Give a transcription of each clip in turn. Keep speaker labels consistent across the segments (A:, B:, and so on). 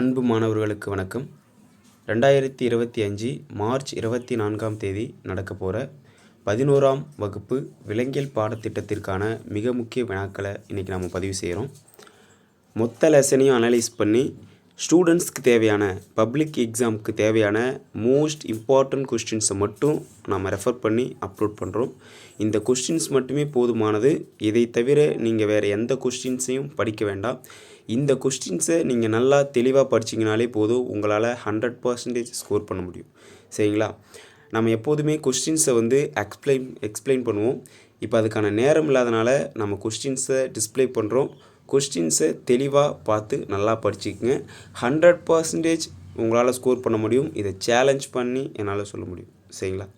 A: அன்பு மாணவர்களுக்கு வணக்கம். ரெண்டாயிரத்தி இருபத்தி அஞ்சு மார்ச் இருபத்தி நான்காம் தேதி நடக்க போகிற பதினோராம் வகுப்பு விலங்கியல் பாடத்திட்டத்திற்கான மிக முக்கிய வினாக்களை இன்றைக்கி நம்ம பதிவு செய்கிறோம் மொத்த லெசனையும் அனலைஸ் பண்ணி ஸ்டூடெண்ட்ஸ்க்கு தேவையான பப்ளிக் எக்ஸாமுக்கு தேவையான மோஸ்ட் இம்பார்ட்டண்ட் கொஸ்டின்ஸை மட்டும் நாம் ரெஃபர் பண்ணி அப்லோட் பண்ணுறோம் இந்த கொஸ்டின்ஸ் மட்டுமே போதுமானது. இதை தவிர நீங்கள் வேறு எந்த கொஸ்டின்ஸையும் படிக்க வேண்டாம். இந்த கொஸ்டின்ஸை நீங்கள் நல்லா தெளிவாக படிச்சிங்கனாலே போதும். உங்களால் ஹண்ட்ரட் பர்சன்டேஜ் ஸ்கோர் பண்ண முடியும். சரிங்களா? நம்ம எப்போதுமே கொஸ்டின்ஸை வந்து எக்ஸ்பிளைன் எக்ஸ்பிளைன் பண்ணுவோம். இப்போ அதுக்கான நேரம் இல்லாதனால நம்ம கொஸ்டின்ஸை டிஸ்ப்ளே பண்ணுறோம் கொஸ்டின்ஸை தெளிவாக பார்த்து நல்லா படிச்சுக்கங்க. ஹண்ட்ரட் பர்சன்டேஜ் உங்களால் ஸ்கோர் பண்ண முடியும். இதை சேலஞ்ச் பண்ணி என்னால் சொல்ல முடியும். சரிங்களா?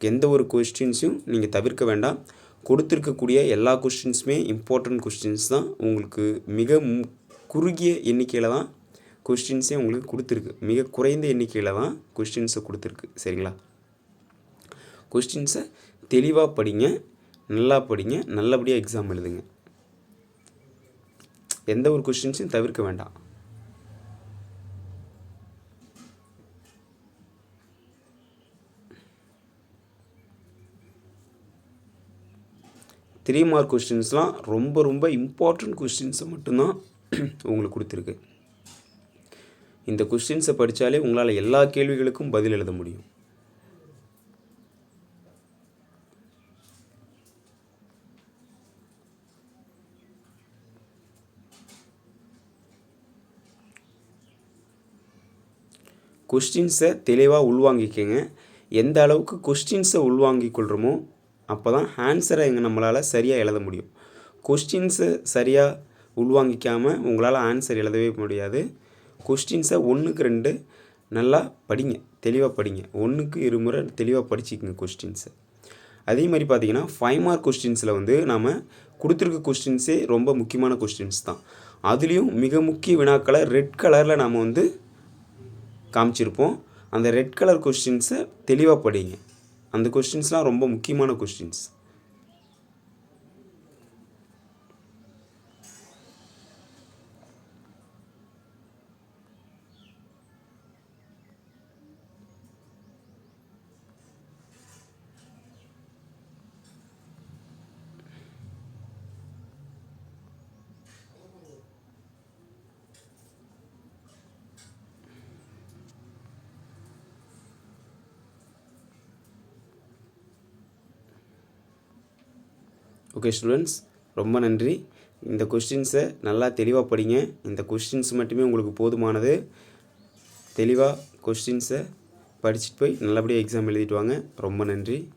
A: எந்த ஒரு கொஸ்டின்ஸையும் நீங்கள் தவிர்க்க வேண்டாம். கொடுத்துருக்கக்கூடிய எல்லா கொஸ்டின்ஸுமே இம்பார்ட்டண்ட் கொஸ்டின்ஸ் தான். உங்களுக்கு மிக மு- குறுகிய எண்ணிக்கையில் தான் கொஸ்டின்ஸே உங்களுக்கு கொடுத்துருக்கு. மிக குறைந்த எண்ணிக்கையில் தான் கொஸ்டின்ஸை கொடுத்துருக்கு. சரிங்களா? கொஸ்டின்ஸை தெளிவாக படிங்க. நல்லா படிங்க. நல்லபடியாக எக்ஸாம் எழுதுங்க. எந்த ஒரு கொஸ்டின்ஸையும் தவிர்க்க வேண்டாம். த்ரீ மார்க் கொஸ்டின்ஸ்லாம் ரொம்ப ரொம்ப இம்பார்ட்டண்ட் கொஸ்டின்ஸை மட்டும்தான் உங்களுக்கு கொடுத்துருக்கு. இந்த கொஸ்டின்ஸை படித்தாலே உங்களால் எல்லா கேள்விகளுக்கும் பதில் எழுத முடியும். கொஸ்டின்ஸை தெளிவாக உள்வாங்கிக்கங்க. எந்த அளவுக்கு கொஸ்டின்ஸை உள்வாங்கிக் கொள்கிறோமோ அப்போ தான் ஆன்சரை எங்கே நம்மளால் சரியாக எழுத முடியும். கொஸ்டின்ஸை சரியாக உள்வாங்கிக்காமல் உங்களால் ஆன்சர் எழுதவே முடியாது. கொஸ்டின்ஸை ஒன்றுக்கு ரெண்டு நல்லா படிங்க தெளிவாக படிங்க. ஒன்றுக்கு இருமுறை தெளிவாக படிச்சுக்கங்க கொஸ்டின்ஸை அதே மாதிரி பார்த்தீங்கன்னா ஃபைவ் மார்க் கொஸ்டின்ஸில் வந்து நாம் கொடுத்துருக்க கொஸ்டின்ஸே ரொம்ப முக்கியமான கொஸ்டின்ஸ் தான். அதுலேயும் மிக முக்கிய வினாக்களை ரெட் கலரில் நாம் வந்து காமிச்சிருப்போம். அந்த ரெட் கலர் கொஸ்டின்ஸை தெளிவாக படிங்க. அந்த கொஸ்டின்ஸ்லாம் ரொம்ப முக்கியமான கொஸ்டின்ஸ் ஓகே ஸ்டூடெண்ட்ஸ் ரொம்ப நன்றி. இந்த கொஸ்டின்ஸை நல்லா தெளிவாக படிங்க. இந்த கொஸ்டின்ஸ் மட்டுமே உங்களுக்கு போதுமானது. தெளிவாக கொஸ்டின்ஸை படிச்சுட்டு போய் நல்லபடியாக எக்ஸாம் எழுதிட்டு வாங்க. ரொம்ப நன்றி.